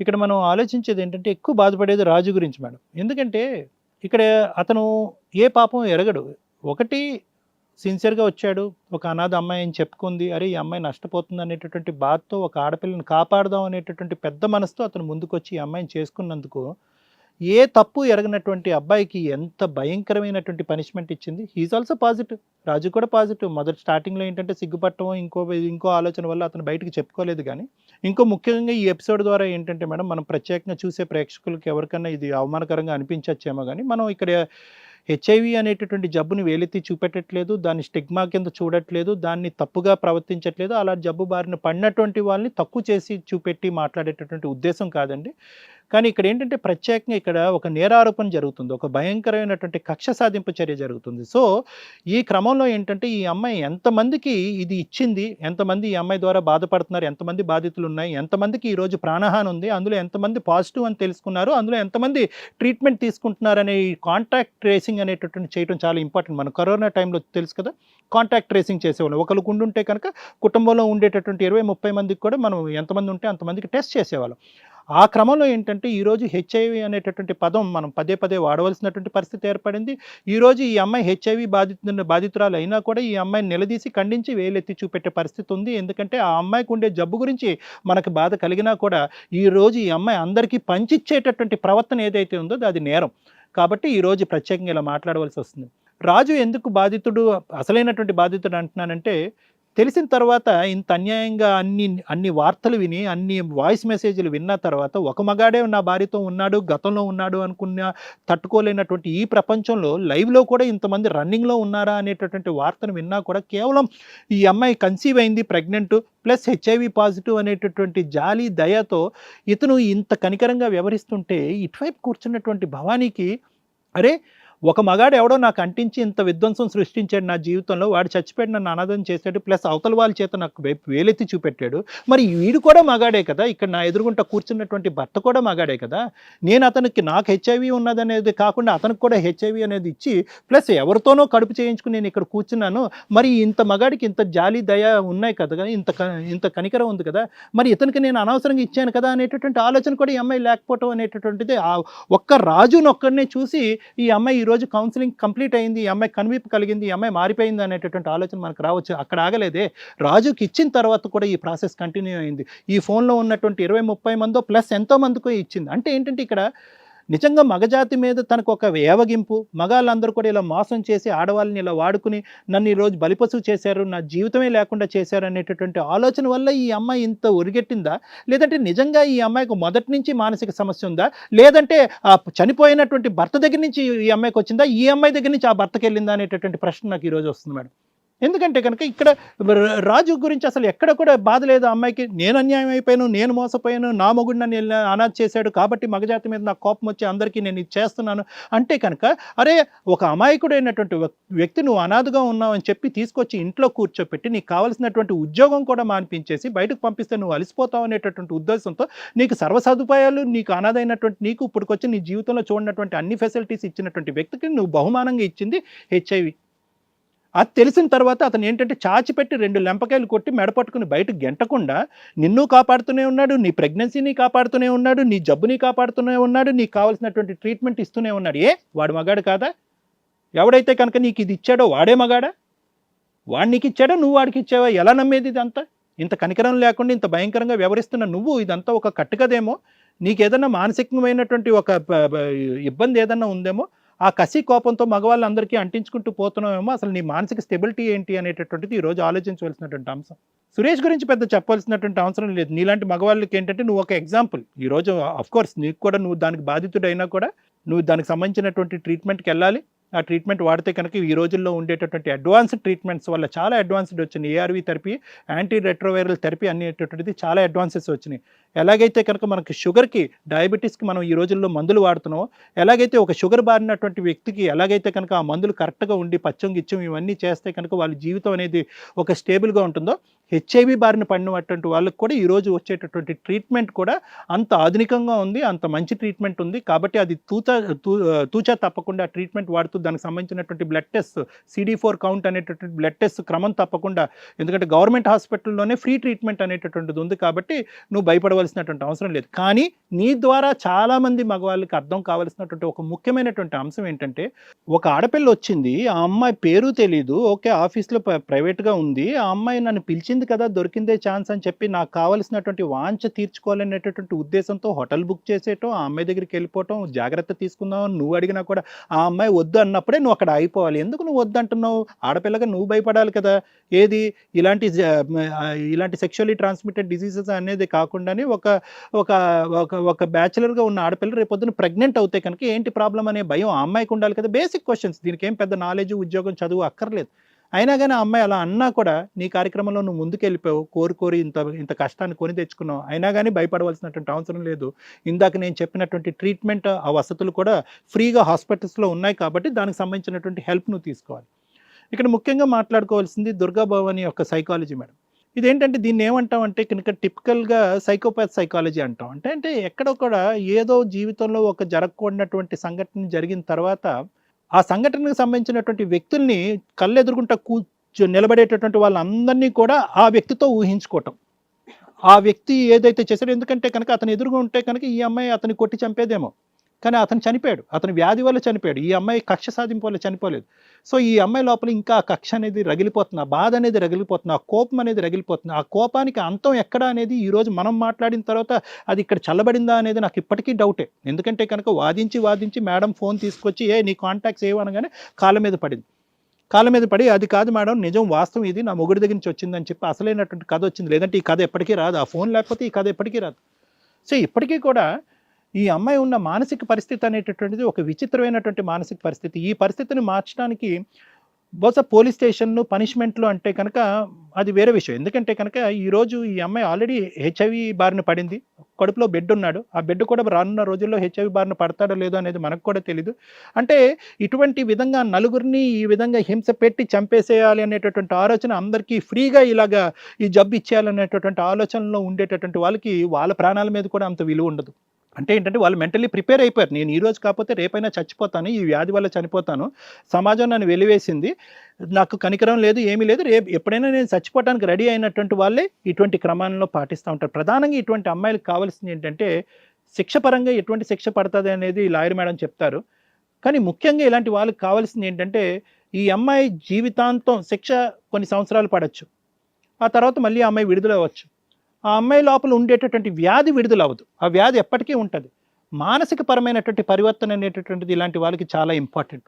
ఇక్కడ మనం ఆలోచించేది ఏంటంటే ఎక్కువ బాధపడేది రాజు గురించి మేడం. ఎందుకంటే ఇక్కడ అతను ఏ పాపం ఎరగడు. ఒకటి సిన్సియర్గా వచ్చాడు ఒక అనాథ అమ్మాయి అని చెప్పుకుంది అరే ఈ అమ్మాయి నష్టపోతుంది అనేటటువంటి బాధతో ఒక ఆడపిల్లని కాపాడదాం అనేటటువంటి పెద్ద మనసుతో అతను ముందుకొచ్చి ఈ అమ్మాయిని చేసుకున్నందుకు ఏ తప్పు ఎరగనటువంటి అబ్బాయికి ఎంత భయంకరమైనటువంటి పనిష్మెంట్ ఇచ్చింది? హీజ్ ఆల్సో పాజిటివ్ రాజు కూడా పాజిటివ్ మొదటి స్టార్టింగ్లో ఏంటంటే సిగ్గుపట్టడం ఇంకో ఇంకో ఆలోచన వల్ల అతను బయటకు చెప్పుకోలేదు కానీ ఇంకో ముఖ్యంగా ఈ ఎపిసోడ్ ద్వారా ఏంటంటే మేడం మనం ప్రత్యేకంగా చూసే ప్రేక్షకులకి ఎవరికైనా ఇది అవమానకరంగా అనిపించచ్చేమో కానీ మనం ఇక్కడ హెచ్ఐవి అనేటటువంటి జబ్బుని వేలెత్తి చూపెట్టట్లేదు దాన్ని స్టిగ్మా కింద చూడట్లేదు దాన్ని తప్పుగా ప్రవర్తించట్లేదు అలా జబ్బు బారిన పడినటువంటి వాళ్ళని తక్కువ చేసి చూపెట్టి మాట్లాడేటటువంటి ఉద్దేశం కాదండి. కానీ ఇక్కడ ఏంటంటే ప్రత్యేకంగా ఇక్కడ ఒక నేరారోపణ జరుగుతుంది. ఒక భయంకరమైనటువంటి కక్ష సాధింపు చర్య జరుగుతుంది. సో ఈ క్రమంలో ఏంటంటే ఈ అమ్మాయి ఎంతమందికి ఇది ఇచ్చింది? ఎంతమంది ఈ అమ్మాయి ద్వారా బాధపడుతున్నారు? ఎంతమంది బాధితులు ఉన్నాయి ఎంతమందికి ఈరోజు ప్రాణహాని ఉంది? అందులో ఎంతమంది పాజిటివ్ అని తెలుసుకున్నారు? అందులో ఎంతమంది ట్రీట్మెంట్ తీసుకుంటున్నారనే ఈ కాంటాక్ట్ ట్రేసింగ్ అనేటటువంటి చేయడం చాలా ఇంపార్టెంట్. మనం కరోనా టైంలో తెలుసు కదా? కాంటాక్ట్ ట్రేసింగ్ చేసేవాళ్ళం. ఒకరికి ఉండుంటే కనుక కుటుంబంలో ఉండేటటువంటి ఇరవై ముప్పై మందికి కూడా మనం ఎంతమంది ఉంటే అంతమందికి టెస్ట్ చేసేవాళ్ళం. ఆ క్రమంలో ఏంటంటే ఈరోజు హెచ్ఐవి అనేటటువంటి పదం మనం పదే పదే వాడవలసినటువంటి పరిస్థితి ఏర్పడింది. ఈరోజు ఈ అమ్మాయి హెచ్ఐవి బాధితు బాధితురాలు అయినా కూడా ఈ అమ్మాయిని నిలదీసి ఖండించి వేలెత్తి చూపెట్టే పరిస్థితి ఉంది. ఎందుకంటే ఆ అమ్మాయికి ఉండే జబ్బు గురించి మనకు బాధ కలిగినా కూడా ఈరోజు ఈ అమ్మాయి అందరికీ పంచిచ్చేటటువంటి ప్రవర్తన ఏదైతే ఉందో అది నేరం. కాబట్టి ఈరోజు ప్రత్యేకంగా ఇలా మాట్లాడవలసి వస్తుంది. రాజు ఎందుకు బాధితుడు అసలైనటువంటి బాధితుడు అంటున్నానంటే తెలిసిన తర్వాత ఇంత అన్యాయంగా అన్ని అన్ని వార్తలు విని అన్ని వాయిస్ మెసేజ్లు విన్న తర్వాత ఒక మగాడే నా భార్యతో ఉన్నాడు గతంలో ఉన్నాడు అనుకున్న తట్టుకోలేనటువంటి ఈ ప్రపంచంలో లైవ్లో కూడా ఇంతమంది రన్నింగ్లో ఉన్నారా అనేటటువంటి వార్తను విన్నా కూడా కేవలం ఈ అమ్మాయి కన్సీవ్ అయింది ప్రెగ్నెంట్ ప్లస్ హెచ్ఐవి పాజిటివ్ అనేటటువంటి జాలి దయతో ఇతను ఇంత కనికరంగా వ్యవహరిస్తుంటే ఇటువైపు కూర్చున్నటువంటి భవానీకి అరే ఒక మగాడు ఎవడో నాకు అంటించి ఇంత విధ్వంసం సృష్టించాడు నా జీవితంలో వాడు చచ్చిపోయాడు నన్ను అనాథం చేశాడు ప్లస్ అవతల వాళ్ళ చేత నాకు వేలెత్తి చూపెట్టాడు. మరి వీడు కూడా మగాడే కదా ఇక్కడ నా ఎదురుగుంట కూర్చున్నటువంటి భర్త కూడా మగాడే కదా. నేను అతనికి నాకు హెచ్ఐవి ఉన్నదనేది కాకుండా అతనికి కూడా హెచ్ఐవి అనేది ఇచ్చి ప్లస్ ఎవరితోనో కడుపు చేయించుకుని నేను ఇక్కడ కూర్చున్నాను. మరి ఇంత మగాడికి ఇంత జాలి దయ ఉన్నాయి కదా ఇంత క- ఇంత కనికరం ఉంది కదా మరి ఇతనికి నేను అనవసరంగా ఇచ్చాను కదా అనేటటువంటి ఆలోచన కూడా ఈ అమ్మాయి లేకపోవటం అనేటటువంటిది ఆ ఒక్క రాజునొక్కడనే చూసి ఈ అమ్మాయి ఈరోజు కౌన్సిలింగ్ కంప్లీట్ అయింది ఈ అమ్మాయి కనువిప్పు కలిగింది ఈ అమ్మాయి మారిపోయింది అనేటటువంటి ఆలోచన మనకు రావచ్చు. అక్కడ ఆగలేదే. రాజుకి ఇచ్చిన తర్వాత కూడా ఈ ప్రాసెస్ కంటిన్యూ అయింది. ఈ ఫోన్లో ఉన్నటువంటి ఇరవై ముప్పై మందో ప్లస్ ఎంతో మందికో ఇచ్చింది. అంటే ఏంటంటే ఇక్కడ నిజంగా మగజాతి మీద తనకు ఒక ఏవగింపు మగాళ్ళందరూ కూడా ఇలా మోసం చేసి ఆడవాళ్ళని ఇలా వాడుకుని నన్ను ఈరోజు బలిపశువు చేశారు నా జీవితమే లేకుండా చేశారు అనేటటువంటి ఆలోచన వల్ల ఈ అమ్మాయి ఇంత ఒరిగెట్టిందా లేదంటే నిజంగా ఈ అమ్మాయికి మొదటి నుంచి మానసిక సమస్య ఉందా? లేదంటే ఆ చనిపోయినటువంటి భర్త దగ్గర నుంచి ఈ అమ్మాయికి వచ్చిందా? ఈ అమ్మాయి దగ్గర నుంచి ఆ భర్తకి వెళ్ళిందా అనేటటువంటి ప్రశ్న నాకు ఈరోజు వస్తుంది మేడం. ఎందుకంటే కనుక ఇక్కడ రాజు గురించి అసలు ఎక్కడ కూడా బాధ లేదు అమ్మాయికి. నేను అన్యాయం అయిపోయాను నేను మోసపోయాను నా మొగుడు నన్ను అనాథ చేశాడు కాబట్టి మగజాతి మీద నాకు కోపం వచ్చి అందరికీ నేను ఇది చేస్తున్నాను. అంటే కనుక అరే ఒక అమాయకుడైనటువంటి అయినటువంటి వ్యక్తి నువ్వు అనాథగా ఉన్నావు అని చెప్పి తీసుకొచ్చి ఇంట్లో కూర్చోపెట్టి నీకు కావాల్సినటువంటి ఉద్యోగం కూడా మానిపించేసి బయటకు పంపిస్తే నువ్వు అలసిపోతావు అనేటటువంటి ఉద్దేశంతో నీకు సర్వ సదుపాయాలు నీకు అనాథైనటువంటి నీకు ఇప్పటికొచ్చి నీ జీవితంలో చూడనటువంటి అన్ని ఫెసిలిటీస్ ఇచ్చినటువంటి వ్యక్తికి నువ్వు బహుమానంగా ఇచ్చింది హెచ్ఐవి. అది తెలిసిన తర్వాత అతను ఏంటంటే చాచిపెట్టి రెండు లెంపకాయలు కొట్టి మెడపట్టుకుని బయటకు గెంటకుండా నిన్ను కాపాడుతూనే ఉన్నాడు నీ ప్రెగ్నెన్సీని కాపాడుతూనే ఉన్నాడు నీ జబ్బుని కాపాడుతూనే ఉన్నాడు నీకు కావాల్సినటువంటి ట్రీట్మెంట్ ఇస్తూనే ఉన్నాడు. ఏ వాడు మగాడు కాదా? ఎవడైతే కనుక నీకు ఇది ఇచ్చాడో వాడే మగాడా? వాడు నీకు ఇచ్చాడో? నువ్వు వాడికి ఇచ్చావా? ఎలా నమ్మేది ఇదంతా? ఇంత కనికరం లేకుండా ఇంత భయంకరంగా వ్యవహరిస్తున్న నువ్వు ఇదంతా ఒక కట్టుకదేమో? నీకు ఏదన్నా మానసికమైనటువంటి ఒక ఇబ్బంది ఏదన్నా ఉందేమో? ఆ కసి కోపంతో మగవాళ్ళందరికీ అంటించుకుంటూ పోతున్నామేమో అసలు నీ మానసిక స్టెబిలిటీ ఏంటి అనేటటువంటిది ఈ రోజు ఆలోచించవలసినటువంటి అంశం. సురేష్ గురించి పెద్ద చెప్పాల్సినటువంటి అవసరం లేదు. నీలాంటి మగవాళ్ళకి ఏంటంటే నువ్వు ఒక ఎగ్జాంపుల్ ఈ రోజు కోర్స్ నీకు కూడా నువ్వు దానికి బాధితుడైనా కూడా నువ్వు దానికి సంబంధించినటువంటి ట్రీట్మెంట్కి వెళ్ళాలి. ఆ ట్రీట్మెంట్ వాడితే కనుక ఈ రోజుల్లో ఉండేటటువంటి అడ్వాన్స్డ్ ట్రీట్మెంట్స్ వల్ల చాలా అడ్వాన్స్డ్ వచ్చినాయి. ARV therapy anti retroviral therapy అనేటటువంటిది చాలా అడ్వాన్సెస్ వచ్చినాయి. ఎలాగైతే కనుక మనకి షుగర్కి డయాబెటీస్కి మనం ఈ రోజుల్లో మందులు వాడుతున్నామో ఎలాగైతే ఒక షుగర్ బారినటువంటి వ్యక్తికి ఎలాగైతే కనుక ఆ మందులు కరెక్ట్గా ఉండి పచ్చం గిచ్చం ఇవన్నీ చేస్తే కనుక వాళ్ళ జీవితం అనేది ఒక స్టేబుల్గా ఉంటుందో హెచ్ఐవి బారిన పడినటువంటి వాళ్ళకి కూడా ఈరోజు వచ్చేటటువంటి ట్రీట్మెంట్ కూడా అంత ఆధునికంగా ఉంది అంత మంచి ట్రీట్మెంట్ ఉంది. కాబట్టి అది తూచా తూచా తప్పకుండా ట్రీట్మెంట్ వాడుతూ దానికి సంబంధించినటువంటి blood test CD four count అనేటటువంటి బ్లడ్ టెస్ట్ క్రమం తప్పకుండా. ఎందుకంటే గవర్నమెంట్ హాస్పిటల్లోనే ఫ్రీ ట్రీట్మెంట్ అనేటటువంటిది ఉంది కాబట్టి నువ్వు భయపడవలసినటువంటి అవసరం లేదు. కానీ నీ ద్వారా చాలామంది మగవాళ్ళకి అర్థం కావలసినటువంటి ఒక ముఖ్యమైనటువంటి అంశం ఏంటంటే ఒక ఆడపిల్ల వచ్చింది ఆ అమ్మాయి పేరు తెలీదు ఓకే ఆఫీస్లో ప్రైవేట్గా ఉంది ఆ అమ్మాయి నన్ను పిలిచింది కదా దొరికిందే ఛాన్స్ అని చెప్పి నాకు కావలసినటువంటి వాంఛ తీర్చుకోవాలనేటటువంటి ఉద్దేశంతో హోటల్ బుక్ చేసేయటం ఆ అమ్మాయి దగ్గరికి వెళ్ళిపోవటం జాగ్రత్త తీసుకుందాం అని నువ్వు అడిగినా కూడా ఆ అమ్మాయి వద్దు అన్నప్పుడే నువ్వు అక్కడ అయిపోవాలి. ఎందుకు నువ్వు వద్దంటున్నావు? ఆడపిల్లగా నువ్వు భయపడాలి కదా. ఏది? ఇలాంటి జ- ఇలాంటి సెక్షువల్లీ ట్రాన్స్మిటెడ్ డిసీజెస్ అనేది కాకుండానే ఒక ఒక ఒక ఒక బ్యాచులర్గా ఉన్న ఆడపిల్ల రేపొద్దున ప్రెగ్నెంట్ అవుతే కనుక ఏంటి ప్రాబ్లం అనే భయం? ఆ అమ్మాయికి ఉండాలి కదా. బేసిక్ క్వశ్చన్స్ దీనికి ఏం పెద్ద నాలెడ్జ్ ఉద్యోగం చదువు అక్కర్లేదు. అయినా కానీ ఆ అమ్మాయి అలా అన్నా కూడా నీ కార్యక్రమంలో నువ్వు ముందుకెళ్ళిపోయావు కోరి కోరి ఇంత ఇంత కష్టాన్ని కొని తెచ్చుకున్నావు. అయినా కానీ భయపడవలసినటువంటి అవసరం లేదు. ఇందాక నేను చెప్పినటువంటి ట్రీట్మెంట్ ఆ వసతులు కూడా ఫ్రీగా హాస్పిటల్స్లో ఉన్నాయి కాబట్టి దానికి సంబంధించినటువంటి హెల్ప్ నువ్వు తీసుకోవాలి. ఇక్కడ ముఖ్యంగా మాట్లాడుకోవాల్సింది దుర్గా భవాని యొక్క సైకాలజీ మేడం. ఇదేంటంటే దీన్ని ఏమంటాం అంటే కనుక టిపికల్గా సైకోపాత్ సైకాలజీ అంటాం. అంటే అంటే ఎక్కడో కూడా ఏదో జీవితంలో ఒక జరగకూడనటువంటి సంఘటన జరిగిన తర్వాత ఆ సంఘటనకు సంబంధించినటువంటి వ్యక్తుల్ని కళ్ళెదురుగుంటా కూర్చో నిలబడేటటువంటి వాళ్ళందరినీ కూడా ఆ వ్యక్తితో ఊహించుకోవటం. ఆ వ్యక్తి ఏదైతే చేశాడో ఎందుకంటే కనుక అతను ఎదురుగా ఉంటే కనుక ఈ అమ్మాయి అతన్ని కొట్టి చంపేదేమో. కానీ అతను చనిపోయాడు. అతని వ్యాధి వల్ల చనిపోయాడు. ఈ అమ్మాయి కక్ష సాధింపు వల్ల చనిపోలేదు. సో ఈ అమ్మాయి లోపల ఇంకా కక్ష అనేది రగిలిపోతుంది ఆ బాధ అనేది రగిలిపోతుంది ఆ కోపం అనేది రగిలిపోతుంది. ఆ కోపానికి అంతం ఎక్కడ అనేది ఈరోజు మనం మాట్లాడిన తర్వాత అది ఇక్కడ చల్లబడిందా అనేది నాకు ఇప్పటికీ డౌటే. ఎందుకంటే కనుక వాదించి వాదించి మేడం ఫోన్ తీసుకొచ్చి ఏ నీ కాంటాక్ట్స్ ఏమనగానే కాళ్ళ మీద పడింది. కాళ్ళ మీద పడి అది కాదు మేడం నిజం వాస్తవం ఇది నా మొగుడి దగ్గర నుంచి వచ్చిందని చెప్పి అసలైనటువంటి కథ వచ్చింది. లేదంటే ఈ కథ ఎప్పటికీ రాదు. ఆ ఫోన్ లేకపోతే ఈ కథ ఎప్పటికీ రాదు. సో ఇప్పటికీ కూడా ఈ అమ్మాయి ఉన్న మానసిక పరిస్థితి అనేటటువంటిది ఒక విచిత్రమైనటువంటి మానసిక పరిస్థితి. ఈ పరిస్థితిని మార్చడానికి బహుశా పోలీస్ స్టేషన్లు పనిష్మెంట్లు అంటే కనుక అది వేరే విషయం. ఎందుకంటే కనుక ఈరోజు ఈ అమ్మాయి ఆల్రెడీ హెచ్ఐవి బారిన పడింది. కడుపులో బెడ్ ఉన్నాడు. ఆ బెడ్ కూడా రానున్న రోజుల్లో హెచ్ఐవి బారిన పడతాడో లేదో అనేది మనకు కూడా తెలియదు అంటే ఇటువంటి విధంగా నలుగురిని ఈ విధంగా హింస పెట్టి చంపేసేయాలి అనేటటువంటి ఆలోచన అందరికీ ఫ్రీగా ఇలాగా ఈ జబ్బు ఇచ్చేయాలనేటటువంటి ఆలోచనలో ఉండేటటువంటి వాళ్ళకి వాళ్ళ ప్రాణాల మీద కూడా అంత విలువ ఉండదు. అంటే ఏంటంటే వాళ్ళు మెంటలీ ప్రిపేర్ అయిపోయారు. నేను ఈ రోజు కాకపోతే రేపైనా చచ్చిపోతాను ఈ వ్యాధి వల్ల చనిపోతాను. సమాజం నన్ను వెలివేసింది. నాకు కనికరం లేదు ఏమీ లేదు. రేపు ఎప్పుడైనా నేను చచ్చిపోవడానికి రెడీ అయినటువంటి వాళ్ళే ఇటువంటి క్రమాలను పాటిస్తూ ఉంటారు. ప్రధానంగా ఇటువంటి అమ్మాయిలకు కావాల్సింది ఏంటంటే శిక్ష పరంగా ఎటువంటి శిక్ష పడుతుంది అనేది లాయర్ మేడం చెప్తారు. కానీ ముఖ్యంగా ఇలాంటి వాళ్ళకి కావాల్సింది ఏంటంటే ఈ అమ్మాయి జీవితాంతం శిక్ష కొన్ని సంవత్సరాలు పడవచ్చు ఆ తర్వాత మళ్ళీ అమ్మాయి విడుదల అవ్వచ్చు ఆ అమ్మాయి లోపల ఉండేటటువంటి వ్యాధి విడుదలవ్వదు. ఆ వ్యాధి ఎప్పటికీ ఉంటుంది. మానసిక పరమైనటువంటి పరివర్తన అనేటటువంటిది ఇలాంటి వాళ్ళకి చాలా ఇంపార్టెంట్.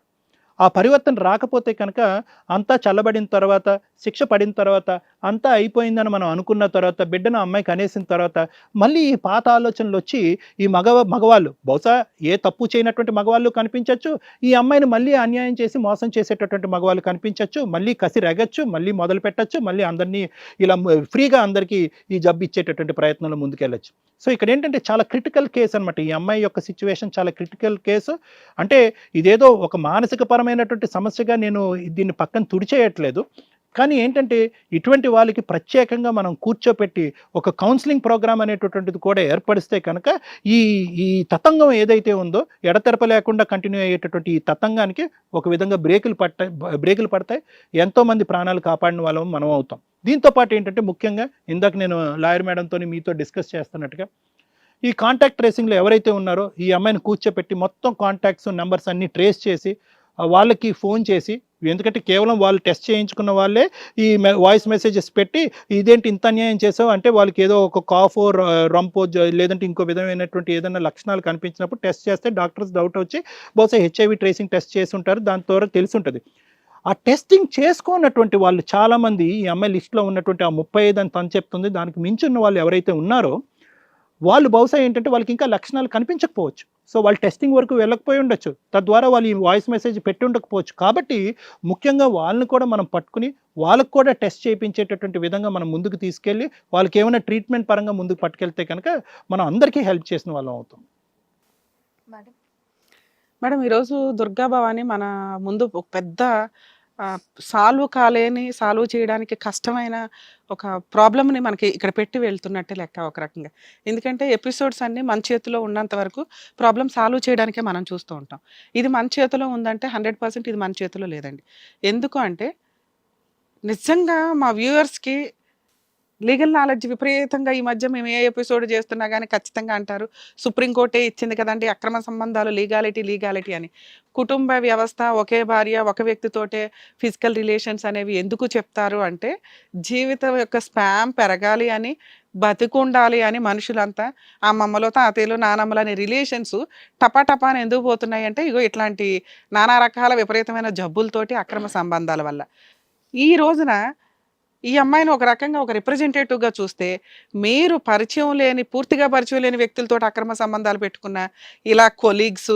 ఆ పరివర్తన రాకపోతే కనుక అంతా చల్లబడిన తర్వాత శిక్ష పడిన తర్వాత అంతా అయిపోయిందని మనం అనుకున్న తర్వాత బిడ్డను అమ్మాయి కనేసిన తర్వాత మళ్ళీ ఈ పాత ఆలోచనలు వచ్చి ఈ మగ మగవాళ్ళు బహుశా ఏ తప్పు చేయనటువంటి మగవాళ్ళు కనిపించవచ్చు ఈ అమ్మాయిని మళ్ళీ అన్యాయం చేసి మోసం చేసేటటువంటి మగవాళ్ళు కనిపించవచ్చు మళ్ళీ కసి రగచ్చు మళ్ళీ మొదలు పెట్టచ్చు మళ్ళీ అందరినీ ఇలా ఫ్రీగా అందరికీ ఈ జబ్బు ఇచ్చేటటువంటి ప్రయత్నంలో ముందుకెళ్ళచ్చు. సో ఇక్కడ ఏంటంటే చాలా క్రిటికల్ కేసు అనమాట ఈ అమ్మాయి యొక్క సిచ్యువేషన్ చాలా క్రిటికల్ కేసు. అంటే ఇదేదో ఒక మానసిక పరమైనటువంటి సమస్యగా నేను దీన్ని పక్కన తుడిచేయట్లేదు. కానీ ఏంటంటే ఇటువంటి వాళ్ళకి ప్రత్యేకంగా మనం కూర్చోపెట్టి ఒక కౌన్సిలింగ్ ప్రోగ్రామ్ అనేటటువంటిది కూడా ఏర్పడిస్తే కనుక ఈ ఈ తతంగం ఏదైతే ఉందో ఎడతెరప లేకుండా కంటిన్యూ అయ్యేటటువంటి ఈ తతంగానికి ఒక విధంగా బ్రేకులు పడతాయి బ్రేకులు పడతాయి. ఎంతోమంది ప్రాణాలు కాపాడిన వాళ్ళం మనం అవుతాం. దీంతో పాటు ఏంటంటే ముఖ్యంగా ఇందాక నేను లాయర్ మేడంతో మీతో డిస్కస్ చేస్తున్నట్టుగా ఈ కాంటాక్ట్ ట్రేసింగ్లో ఎవరైతే ఉన్నారో ఈ అమ్మాయిని కూర్చోపెట్టి మొత్తం కాంటాక్ట్స్ నెంబర్స్ అన్ని ట్రేస్ చేసి వాళ్ళకి ఫోన్ చేసి ఎందుకంటే కేవలం వాళ్ళు టెస్ట్ చేయించుకున్న వాళ్ళే ఈ వాయిస్ మెసేజెస్ పెట్టి ఇదేంటి ఇంత అన్యాయం చేసావు? అంటే వాళ్ళకి ఏదో ఒక కాఫ్ రంపో లేదంటే ఇంకో విధమైనటువంటి ఏదైనా లక్షణాలు కనిపించినప్పుడు టెస్ట్ చేస్తే డాక్టర్స్ డౌట్ వచ్చి బహుశా హెచ్ఐవి ట్రేసింగ్ టెస్ట్ చేసి ఉంటారు దాని ద్వారా తెలిసి ఉంటుంది. ఆ టెస్టింగ్ చేసుకున్నటువంటి వాళ్ళు చాలామంది ఈ అమ్మాయి లిస్ట్లో ఉన్నటువంటి ఆ ముప్పై ఐదు అని తను చెప్తుంది దానికి మించి ఉన్న వాళ్ళు ఎవరైతే ఉన్నారో వాళ్ళు బహుశా ఏంటంటే వాళ్ళకి ఇంకా లక్షణాలు కనిపించకపోవచ్చు. సో వాళ్ళు టెస్టింగ్ వరకు వెళ్ళకపోయి ఉండొచ్చు. తద్వారా వాళ్ళు ఈ వాయిస్ మెసేజ్ పెట్టి ఉండకపోవచ్చు. కాబట్టి ముఖ్యంగా వాళ్ళని కూడా మనం పట్టుకుని వాళ్ళకు కూడా టెస్ట్ చేయించేటటువంటి విధంగా మనం ముందుకు తీసుకెళ్ళి వాళ్ళకి ఏమైనా ట్రీట్మెంట్ పరంగా ముందుకు పట్టుకెళ్తే కనుక మనం అందరికీ హెల్ప్ చేసిన వాళ్ళం అవుతాం. మేడం. మేడం ఈరోజు దుర్గా భవాని మన ముందు ఒక పెద్ద సాల్వ్ కాలేని సాల్వ్ చేయడానికి కష్టమైన ఒక ప్రాబ్లమ్ని మనకి ఇక్కడ పెట్టి వెళ్తున్నట్టే లెక్క ఒక రకంగా. ఎందుకంటే ఎపిసోడ్స్ అన్నీ మన చేతిలో ఉన్నంత వరకు ప్రాబ్లం సాల్వ్ చేయడానికే మనం చూస్తూ ఉంటాం. ఇది మన చేతిలో ఉందంటే హండ్రెడ్ పర్సెంట్ ఇది మన చేతిలో లేదండి. ఎందుకు అంటే నిజంగా మా వ్యూవర్స్కి లీగల్ నాలెడ్జ్ విపరీతంగా ఈ మధ్య మేము ఏ ఎపిసోడ్ చేస్తున్నా కానీ ఖచ్చితంగా అంటారు. సుప్రీంకోర్టే ఇచ్చింది కదండి అక్రమ సంబంధాలు లీగాలిటీ లీగాలిటీ అని. కుటుంబ వ్యవస్థ ఒకే భార్య ఒక వ్యక్తితోటే ఫిజికల్ రిలేషన్స్ అనేవి ఎందుకు చెప్తారు అంటే జీవితం యొక్క స్పామ్ పెరగాలి అని బతికుండాలి అని మనుషులంతా అమ్మమ్మలో తాతయ్యలు నానమ్మలు అనే రిలేషన్స్ టపాటపా అని ఎందుకు పోతున్నాయి అంటే ఇగో ఇట్లాంటి నానా రకాల విపరీతమైన జబ్బులతోటి అక్రమ సంబంధాల వల్ల. ఈ రోజున ఈ అమ్మాయిని ఒక రకంగా ఒక రిప్రజెంటేటివ్గా చూస్తే మీరు పరిచయం లేని పూర్తిగా పరిచయం లేని వ్యక్తులతో అక్రమ సంబంధాలు పెట్టుకున్న ఇలా కొలీగ్స్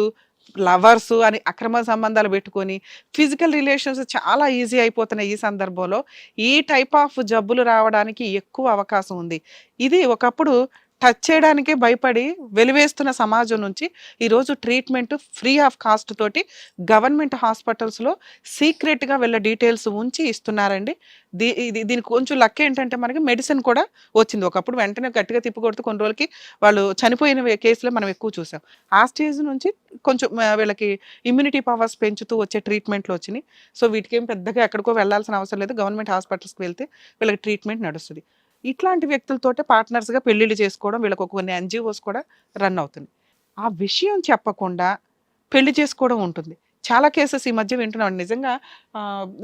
లవర్స్ అని అక్రమ సంబంధాలు పెట్టుకొని ఫిజికల్ రిలేషన్స్ చాలా ఈజీ అయిపోతున్నాయి ఈ సందర్భంలో. ఈ టైప్ ఆఫ్ జబ్బులు రావడానికి ఎక్కువ అవకాశం ఉంది. ఇది ఒకప్పుడు టచ్ చేయడానికే భయపడి వెలివేస్తున్న సమాజం నుంచి ఈరోజు ట్రీట్మెంట్ ఫ్రీ ఆఫ్ కాస్ట్ తోటి గవర్నమెంట్ హాస్పిటల్స్లో సీక్రెట్గా వీళ్ళ డీటెయిల్స్ ఉంచి ఇస్తున్నారండి. దీ ఇది దీనికి కొంచెం లక్ ఏంటంటే మనకి మెడిసిన్ కూడా వచ్చింది. ఒకప్పుడు వెంటనే గట్టిగా తిప్పికొడితే కొన్ని రోజులకి వాళ్ళు చనిపోయిన కేసులో మనం ఎక్కువ చూసాం. ఆ స్టేజ్ నుంచి కొంచెం వీళ్ళకి ఇమ్యూనిటీ పవర్స్ పెంచుతూ వచ్చే ట్రీట్మెంట్లు వచ్చినాయి. సో వీటికి ఏం పెద్దగా ఎక్కడికో వెళ్ళాల్సిన అవసరం లేదు. గవర్నమెంట్ హాస్పిటల్స్కి వెళ్తే వీళ్ళకి ట్రీట్మెంట్ నడుస్తుంది. ఇట్లాంటి వ్యక్తులతోటే పార్ట్నర్స్గా పెళ్ళిళ్ళు చేసుకోవడం వీళ్ళకు కొన్ని ఎన్జిఓస్ కూడా రన్ అవుతుంది. ఆ విషయం చెప్పకుండా పెళ్ళి చేసుకోవడం ఉంటుంది. చాలా కేసెస్ ఈ మధ్య వింటున్నాం. నిజంగా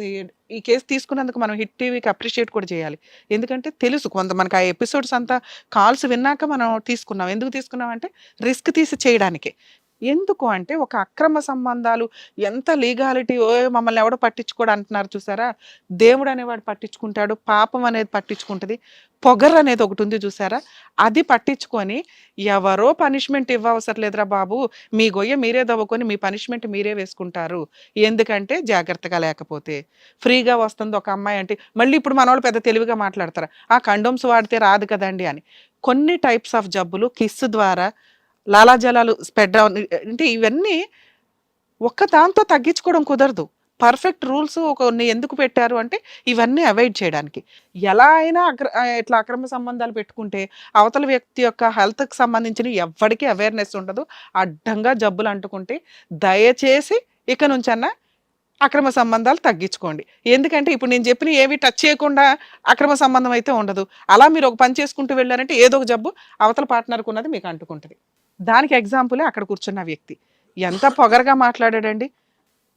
ఈ- ఈ కేసు తీసుకున్నందుకు మనం హిట్ టీవీకి అప్రిషియేట్ కూడా చేయాలి. ఎందుకంటే తెలుసు కొంత మనకి ఆ ఎపిసోడ్స్ అంతా కాల్స్ విన్నాక మనం తీసుకున్నాం. ఎందుకు తీసుకున్నాం అంటే రిస్క్ తీసి చేయడానికి. ఎందుకు అంటే ఒక అక్రమ సంబంధాలు ఎంత లీగాలిటీ ఓ మమ్మల్ని ఎవడో పట్టించుకోడు అంటున్నారు చూసారా? దేవుడు అనేవాడు పట్టించుకుంటాడు పాపం అనేది పట్టించుకుంటుంది. పొగర్ అనేది ఒకటి ఉంది చూసారా? అది పట్టించుకొని ఎవరో పనిష్మెంట్ ఇవ్వవసరం లేదురా బాబు. మీ గొయ్య మీరే దవ్వుకొని మీ పనిష్మెంట్ మీరే వేసుకుంటారు. ఎందుకంటే జాగ్రత్తగా లేకపోతే. ఫ్రీగా వస్తుంది ఒక అమ్మాయి అంటే మళ్ళీ ఇప్పుడు మన వాళ్ళు పెద్ద తెలివిగా మాట్లాడతారు. ఆ కండోమ్స్ వాడితే రాదు కదండి అని. కొన్ని టైప్స్ ఆఫ్ జబ్బులు కిస్ ద్వారా లాలాజలాలు స్ప్రెడ్ అంటే ఇవన్నీ ఒక్క దాంతో తగ్గించుకోవడం కుదరదు. పర్ఫెక్ట్ రూల్స్ కొన్ని ఎందుకు పెట్టారు అంటే ఇవన్నీ అవాయిడ్ చేయడానికి. ఎలా అయినా అక్ర ఇట్లా అక్రమ సంబంధాలు పెట్టుకుంటే అవతల వ్యక్తి యొక్క హెల్త్కి సంబంధించిన ఎవ్వడికి అవేర్నెస్ ఉండదు. అడ్డంగా జబ్బులు అంటుకుంటే దయచేసి ఇక నుంచన్నా అక్రమ సంబంధాలు తగ్గించుకోండి. ఎందుకంటే ఇప్పుడు నేను చెప్పిన ఏవి టచ్ చేయకుండా అక్రమ సంబంధం అయితే ఉండదు. అలా మీరు ఒక పని చేసుకుంటూ వెళ్ళారంటే ఏదో ఒక జబ్బు అవతల పార్ట్నర్కున్నది మీకు అంటుకుంటుంది. దానికి ఎగ్జాంపులే అక్కడ కూర్చున్న వ్యక్తి. ఎంత పొగరగా మాట్లాడాడండి.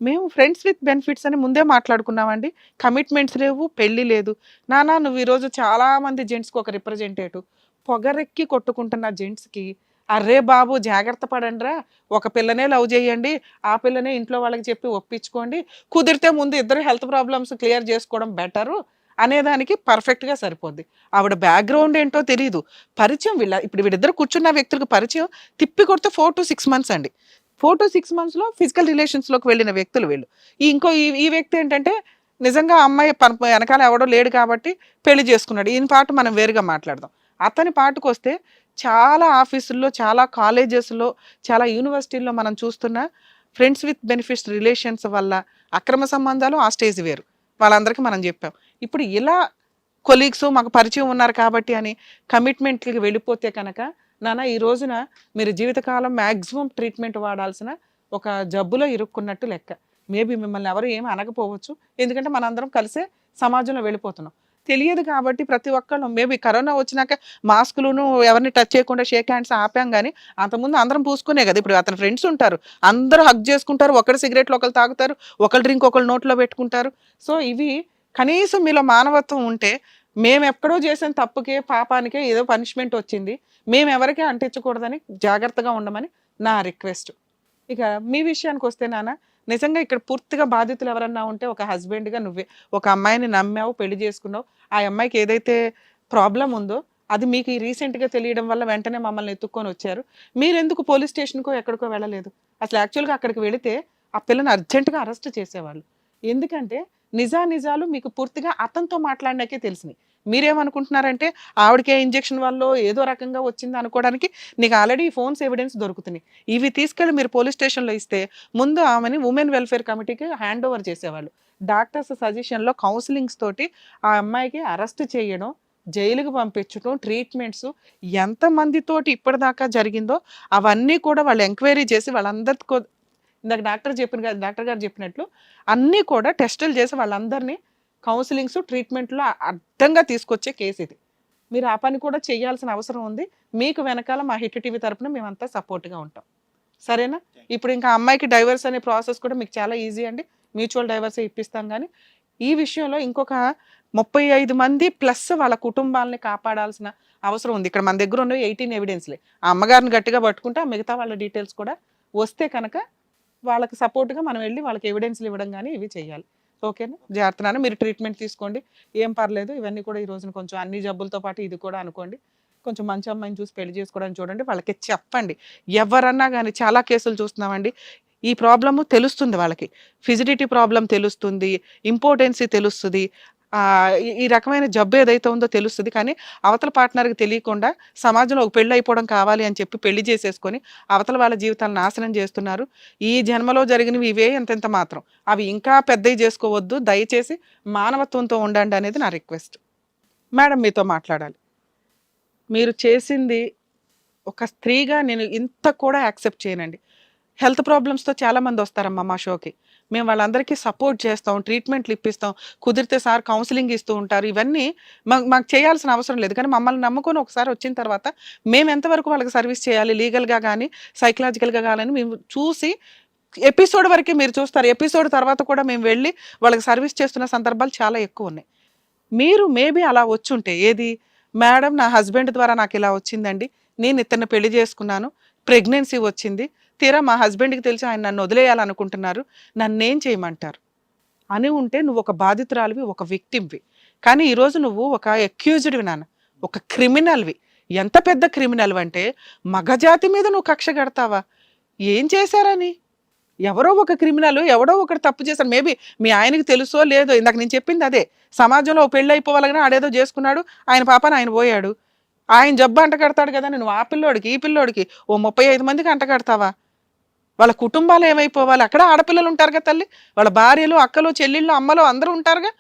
మేము ఫ్రెండ్స్ విత్ బెనిఫిట్స్ అని ముందే మాట్లాడుకున్నామండి. కమిట్మెంట్స్ లేవు పెళ్ళి లేదు. నానా నువ్వు ఈరోజు చాలామంది జెంట్స్కి ఒక రిప్రజెంటేటివ్ పొగరెక్కి కొట్టుకుంటున్న జెంట్స్కి అర్రే బాబు జాగ్రత్త పడండిరా. ఒక పిల్లనే లవ్ చేయండి ఆ పిల్లనే ఇంట్లో వాళ్ళకి చెప్పి ఒప్పించుకోండి. కుదిరితే ముందు ఇద్దరు హెల్త్ ప్రాబ్లమ్స్ క్లియర్ చేసుకోవడం బెటరు అనేదానికి పర్ఫెక్ట్గా సరిపోద్ది. ఆవిడ బ్యాక్గ్రౌండ్ ఏంటో తెలియదు పరిచయం వీళ్ళ ఇప్పుడు వీళ్ళిద్దరు కూర్చున్న వ్యక్తులకు పరిచయం తిప్పి కొడితే ఫోర్ టు సిక్స్ మంత్స్ అండి. ఫోర్ టు సిక్స్ మంత్స్లో ఫిజికల్ రిలేషన్స్లోకి వెళ్ళిన వ్యక్తులు వీళ్ళు. ఈ ఇంకో ఈ ఈ వ్యక్తి ఏంటంటే నిజంగా అమ్మాయి పన- వెనకాల ఎవడో లేడు కాబట్టి పెళ్ళి చేసుకున్నాడు. ఈయన పాటు మనం వేరుగా మాట్లాడదాం. అతని పాటకు వస్తే చాలా ఆఫీసుల్లో చాలా కాలేజెస్లో చాలా యూనివర్సిటీల్లో మనం చూస్తున్న ఫ్రెండ్స్ విత్ బెనిఫిట్స్ రిలేషన్స్ వల్ల అక్రమ సంబంధాలు ఆ స్టేజ్ వేరు. వాళ్ళందరికీ మనం చెప్పాం. ఇప్పుడు ఇలా కొలీగ్స్ మాకు పరిచయం ఉన్నారు కాబట్టి అని కమిట్మెంట్కి వెళ్ళిపోతే కనుక నాన్న ఈ రోజున మీరు జీవితకాలం మ్యాక్సిమం ట్రీట్మెంట్ వాడాల్సిన ఒక జబ్బులో ఇరుక్కున్నట్టు లెక్క. మేబీ మిమ్మల్ని ఎవరు ఏమి అనకపోవచ్చు. ఎందుకంటే మనందరం కలిసే సమాజంలో వెళ్ళిపోతున్నాం. తెలియదు కాబట్టి ప్రతి ఒక్కళ్ళు మేబీ కరోనా వచ్చినాక మాస్కులను ఎవరిని టచ్ చేయకుండా షేక్ హ్యాండ్స్ ఆపాం కానీ అంతకుముందు అందరం పూసుకునే కదా. ఇప్పుడు అతని ఫ్రెండ్స్ ఉంటారు. అందరూ హక్ చేసుకుంటారు. ఒకరు సిగరెట్లు ఒకరు తాగుతారు. ఒకరు డ్రింక్ ఒకరు నోట్లో పెట్టుకుంటారు. సో ఇవి కనీసం మీలో మానవత్వం ఉంటే మేము ఎక్కడో చేసిన తప్పుకే పాపానికే ఏదో పనిష్మెంట్ వచ్చింది. మేము ఎవరికీ అంటించకూడదని జాగ్రత్తగా ఉండమని నా రిక్వెస్ట్ ఇక మీ విషయానికి వస్తే నాన్న నిజంగా ఇక్కడ పూర్తిగా బాధితులు ఎవరన్నా ఉంటే ఒక హస్బెండ్గా నువ్వే ఒక అమ్మాయిని నమ్మావు పెళ్ళి చేసుకున్నావు ఆ అమ్మాయికి ఏదైతే ప్రాబ్లం ఉందో అది మీకు ఈ రీసెంట్గా తెలియడం వల్ల వెంటనే మమ్మల్ని ఎత్తుక్కొని వచ్చారు. మీరు ఎందుకు పోలీస్ స్టేషన్కో ఎక్కడికో వెళ్ళలేదు? అసలు యాక్చువల్గా అక్కడికి వెళితే ఆ పిల్లని అర్జెంటుగా అరెస్ట్ చేసేవాళ్ళు. ఎందుకంటే నిజా నిజాలు మీకు పూర్తిగా అతనితో మాట్లాడినాకే తెలిసినాయి. మీరేమనుకుంటున్నారంటే ఆవిడకే ఇంజెక్షన్ వల్ల ఏదో రకంగా వచ్చింది అనుకోవడానికి నీకు ఆల్రెడీ ఫోన్స్ ఎవిడెన్స్ దొరుకుతున్నాయి. ఇవి తీసుకెళ్ళి మీరు పోలీస్ స్టేషన్లో ఇస్తే ముందు ఆమెని ఉమెన్ వెల్ఫేర్ కమిటీకి హ్యాండ్ ఓవర్ చేసేవాళ్ళు. డాక్టర్స్ సజెషన్లో కౌన్సిలింగ్స్ తోటి ఆ అమ్మాయికి అరెస్ట్ చేయడం జైలుకు పంపించడం ట్రీట్మెంట్స్ ఎంతమందితోటి ఇప్పటిదాకా జరిగిందో అవన్నీ కూడా వాళ్ళు ఎంక్వైరీ చేసి వాళ్ళందరికీ ఇందాక డాక్టర్ చెప్పిన డాక్టర్ గారు చెప్పినట్లు అన్నీ కూడా టెస్టులు చేసి వాళ్ళందరినీ కౌన్సిలింగ్స్ ట్రీట్మెంట్లో అర్థంగా తీసుకొచ్చే కేసు ఇది. మీరు ఆ పని కూడా చేయాల్సిన అవసరం ఉంది. మీకు వెనకాల మా హిట్ టీవీ తరఫున మేమంతా సపోర్ట్గా ఉంటాం. సరేనా? ఇప్పుడు ఇంకా అమ్మాయికి డైవర్స్ అనే ప్రాసెస్ కూడా మీకు చాలా ఈజీ అండి. మ్యూచువల్ డైవర్స్ ఇప్పిస్తాం కానీ ఈ విషయంలో ఇంకొక ముప్పై ఐదు మంది ప్లస్ వాళ్ళ కుటుంబాలని కాపాడాల్సిన అవసరం ఉంది. ఇక్కడ మన దగ్గర ఉన్న ఎయిటీన్ ఎవిడెన్స్లే. ఆ అమ్మగారిని గట్టిగా పట్టుకుంటే మిగతా వాళ్ళ డీటెయిల్స్ కూడా వస్తే కనుక వాళ్ళకి సపోర్ట్గా మనం వెళ్ళి వాళ్ళకి ఎవిడెన్స్లు ఇవ్వడం కానీ ఇవి చేయాలి. ఓకేనా జాగ్రత్తనా మీరు ట్రీట్మెంట్ తీసుకోండి. ఏం పర్లేదు ఇవన్నీ కూడా ఈ రోజున కొంచెం అన్ని జబ్బులతో పాటు ఇది కూడా అనుకోండి. కొంచెం మంచి అమ్మాయిని చూసి పెళ్ళి చేసుకోవడానికి చూడండి వాళ్ళకి చెప్పండి. ఎవరన్నా కానీ చాలా కేసులు చూస్తున్నామండి. ఈ ప్రాబ్లము తెలుస్తుంది వాళ్ళకి. ఫిజిడిటీ ప్రాబ్లం తెలుస్తుంది ఇంపార్టెన్సీ తెలుస్తుంది. ఈ- రకమైన జబ్బు ఏదైతే ఉందో తెలుస్తుంది. కానీ అవతల పార్ట్నర్కి తెలియకుండా సమాజంలో ఒక పెళ్ళి అయిపోవడం కావాలి అని చెప్పి పెళ్ళి చేసేసుకొని అవతల వాళ్ళ జీవితాలను నాశనం చేస్తున్నారు. ఈ జన్మలో జరిగినవి ఇవే ఎంతెంత మాత్రం. అవి ఇంకా పెద్దవి చేసుకోవద్దు. దయచేసి మానవత్వంతో ఉండండి అనేది నా రిక్వెస్ట్. మేడం మీతో మాట్లాడాలి. మీరు చేసింది ఒక స్త్రీగా నేను ఇంత కూడా యాక్సెప్ట్ చేయనండి. హెల్త్ ప్రాబ్లమ్స్తో చాలామంది వస్తారమ్మా మా షోకి. మేము వాళ్ళందరికీ సపోర్ట్ చేస్తాం ట్రీట్మెంట్లు ఇప్పిస్తాం కుదిరితే సార్ కౌన్సిలింగ్ ఇస్తూ ఉంటారు. ఇవన్నీ మాకు మాకు చేయాల్సిన అవసరం లేదు. కానీ మమ్మల్ని నమ్ముకొని ఒకసారి వచ్చిన తర్వాత మేము ఎంతవరకు వాళ్ళకి సర్వీస్ చేయాలి లీగల్గా కానీ సైకలాజికల్గా కానీ మేము చూసి ఎపిసోడ్ వరకే మీరు చూస్తారు. ఎపిసోడ్ తర్వాత కూడా మేము వెళ్ళి వాళ్ళకి సర్వీస్ చేస్తున్న సందర్భాలు చాలా ఎక్కువ ఉన్నాయి. మీరు మేబీ అలా వచ్చుంటే ఏది? మేడం నా హస్బెండ్ ద్వారా నాకు ఇలా వచ్చిందండి. నేను ఇతన్ని పెళ్ళి చేసుకున్నాను. ప్రెగ్నెన్సీ వచ్చింది. తీరా మా హస్బెండ్కి తెలిసి ఆయన నన్ను వదిలేయాలనుకుంటున్నారు నన్నేం చేయమంటారు? అని ఉంటే నువ్వు ఒక బాధితురాలివి ఒక విక్టిమ్వి కానీ ఈరోజు నువ్వు ఒక అక్యూజ్డ్వి నాన్న ఒక క్రిమినల్వి ఎంత పెద్ద క్రిమినల్ అంటే మగజాతి మీద నువ్వు కక్ష కడతావా? ఏం చేశారని ఎవరో ఒక క్రిమినల్ ఎవడో ఒకటి తప్పు చేశారు. మేబీ మీ ఆయనకి తెలుసో లేదో ఇందాక నేను చెప్పింది అదే. సమాజంలో పెళ్ళి అయిపోవాలని ఆడేదో చేసుకున్నాడు ఆయన పాపను ఆయన పోయాడు. ఆయన జబ్బు అంట కడతాడు కదా నువ్వు ఆ పిల్లోడికి ఈ పిల్లోడికి ఓ ముప్పై ఐదు మందికి అంట కడతావా? వాళ్ళ కుటుంబాలు ఏమైపోవాలి? అక్కడ ఆడపిల్లలు ఉంటారు కదా తల్లి? వాళ్ళ భార్యలు అక్కలు చెల్లెళ్ళు అమ్మలు అందరూ ఉంటారుగా?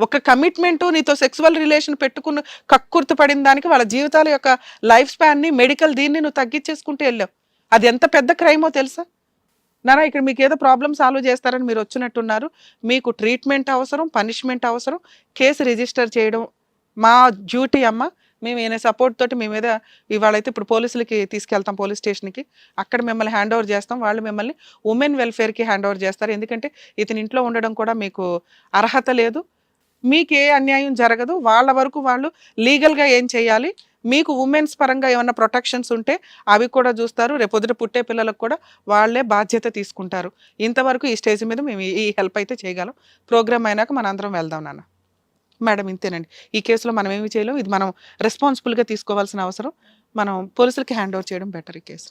ఒక కమిట్మెంట్ నీతో సెక్సువల్ రిలేషన్ పెట్టుకుని కక్కుర్తి పడిన దానికి వాళ్ళ జీవితాల యొక్క లైఫ్ స్పాన్ని మెడికల్ దీన్ని నువ్వు తగ్గించేసుకుంటూ వెళ్ళావు. అది ఎంత పెద్ద క్రైమో తెలుసా? నానా ఇక్కడ మీకు ఏదో ప్రాబ్లమ్ సాల్వ్ చేస్తారని మీరు వచ్చినట్టున్నారు. మీకు ట్రీట్మెంట్ అవసరం పనిష్మెంట్ అవసరం. కేసు రిజిస్టర్ చేయడం మా డ్యూటీ అమ్మ. మేము ఈయన సపోర్ట్ తోటి మీ మీద ఇవాళైతే ఇప్పుడు పోలీసులకి తీసుకెళ్తాం పోలీస్ స్టేషన్కి. అక్కడ మిమ్మల్ని హ్యాండ్ ఓవర్ చేస్తాం. వాళ్ళు మిమ్మల్ని ఉమెన్ వెల్ఫేర్కి హ్యాండ్ ఓవర్ చేస్తారు. ఎందుకంటే ఇతని ఇంట్లో ఉండడం కూడా మీకు అర్హత లేదు. మీకు ఏ అన్యాయం జరగదు. వాళ్ళ వరకు వాళ్ళు లీగల్గా ఏం చేయాలి? మీకు ఉమెన్స్ పరంగా ఏమైనా ప్రొటెక్షన్స్ ఉంటే అవి కూడా చూస్తారు. రేపొద్దుట పుట్టే పిల్లలకు కూడా వాళ్ళే బాధ్యత తీసుకుంటారు. ఇంతవరకు ఈ స్టేజ్ మీద మేము ఈ హెల్ప్ అయితే చేయగలం. ప్రోగ్రామ్ అయినాక మనందరం వెళ్దాం నాన్న. మేడం ఇంతేనండి. ఈ కేసులో మనం ఏమి చేయలేం. ఇది మనం రెస్పాన్సిబుల్గా తీసుకోవాల్సిన అవసరం. మనం పోలీసులకి హ్యాండ్ ఓవర్ చేయడం బెటర్ ఈ కేసు.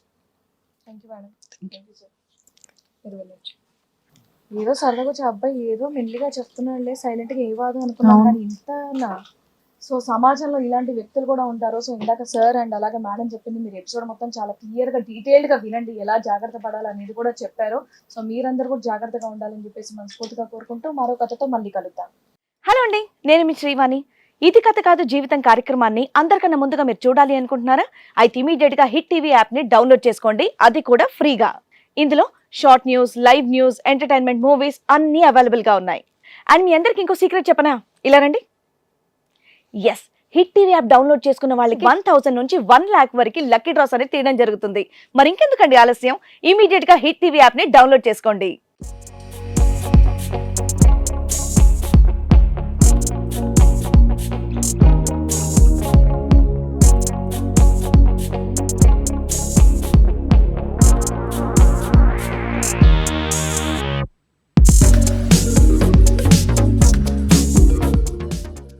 ఏదో సరదాగా వచ్చి అబ్బాయి ఏదో మెల్లిగా చెప్తున్నాడులే సైలెంట్గా ఏ వాదు అనుకున్నాను కానీ ఇంత నా సో సమాజంలో ఇలాంటి వ్యక్తులు కూడా ఉంటారు. సో ఇందాక సార్ అండ్ అలాగే మేడం చెప్పింది. మీరు ఎపిసోడ్ మొత్తం చాలా క్లియర్గా డీటెయిల్డ్గా వినండి. ఎలా జాగ్రత్త పడాలి అనేది కూడా చెప్పారు. సో మీరందరూ కూడా జాగ్రత్తగా ఉండాలని చెప్పేసి మనస్ఫూర్తిగా కోరుకుంటూ మరో కథతో మళ్ళీ కలుద్దాం. హలో అండి నేను మీ శ్రీవాణి. ఇది కథ కాదు జీవితం కార్యక్రమాన్ని అందరికన్నా ముందుగా మీరు చూడాలి అనుకుంటున్నారా? అయితే ఇమీడియట్గా హిట్ టీవీ యాప్ని డౌన్లోడ్ చేసుకోండి. అది కూడా ఫ్రీగా. ఇందులో short news live news entertainment movies అన్ని అవైలబుల్గా ఉన్నాయి. అండ్ మీ అందరికి ఇంకో సీక్రెట్ చెప్పనా? ఇలా రండి. S hit TV app download చేసుకున్న వాళ్ళకి వన్ థౌసండ్ నుంచి వన్ లాక్ వరకు లక్కీ డ్రాస్ అనేది తీయడం జరుగుతుంది. మరి ఇంకెందుకండి ఆలస్యం? ఇమీడియట్గా హిట్ టీవీ యాప్ని డౌన్లోడ్ చేసుకోండి.